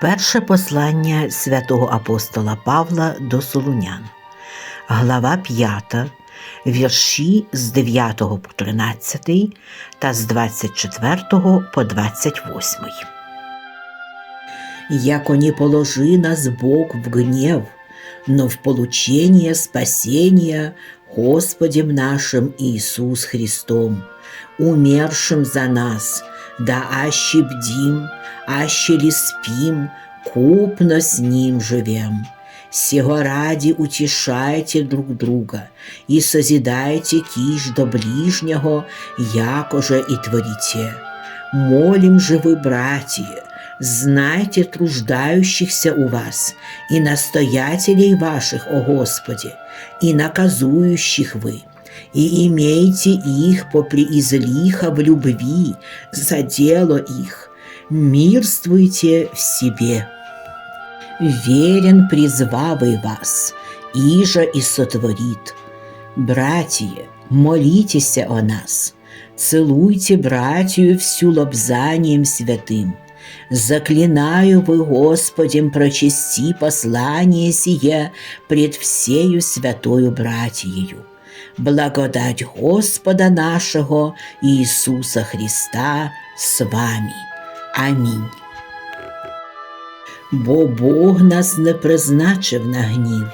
Перше послання святого апостола Павла до Солунян, глава 5, вірші з 9 по 13 та з 24 по 28. Яко не положи нас Бог в гнев, но в получение спасения Господем нашим Иисус Христом, умершим за нас, да аще бдим, аще ли спим, купно с Ним живем. Сего ради утешайте друг друга и созидайте киш до ближнего, якоже и творите. Молим же вы, братья, знайте труждающихся у вас и настоятелей ваших, о Господе, и наказующих вы, и имейте их попри излиха в любви за дело их, мирствуйте в себе. Верен призвавый вас, иже и сотворит. Братья, молитесь о нас, целуйте братью всю лобзанием святым. Заклинаю вы Господем прочести послание сие пред всею святою братьею. Благодать Господа нашего Иисуса Христа с вами. Амінь. Бо Бог нас не призначив на гнів,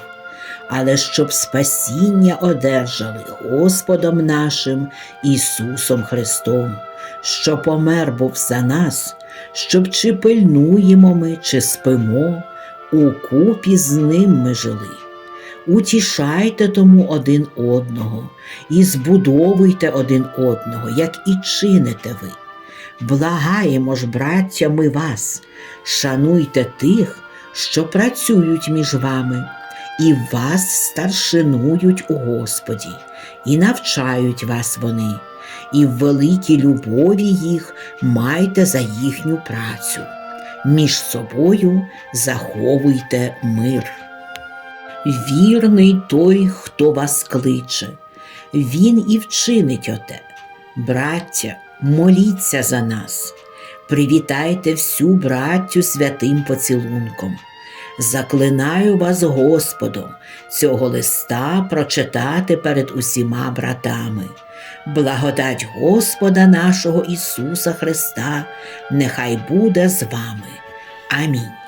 але щоб спасіння одержали Господом нашим Ісусом Христом, що помер був за нас, щоб чи пильнуємо ми, чи спимо, у купі з ним ми жили. Утішайте тому один одного і збудовуйте один одного, як і чините ви. Благаємо ж, браття, ми вас, шануйте тих, що працюють між вами, і вас старшинують у Господі, і навчають вас вони, і в великій любові їх майте за їхню працю. Між собою заховуйте мир. Вірний той, хто вас кличе, він і вчинить оте. Браття, моліться за нас, привітайте всю браттю святим поцілунком. Заклинаю вас Господом цього листа прочитати перед усіма братами. Благодать Господа нашого Ісуса Христа нехай буде з вами. Амінь.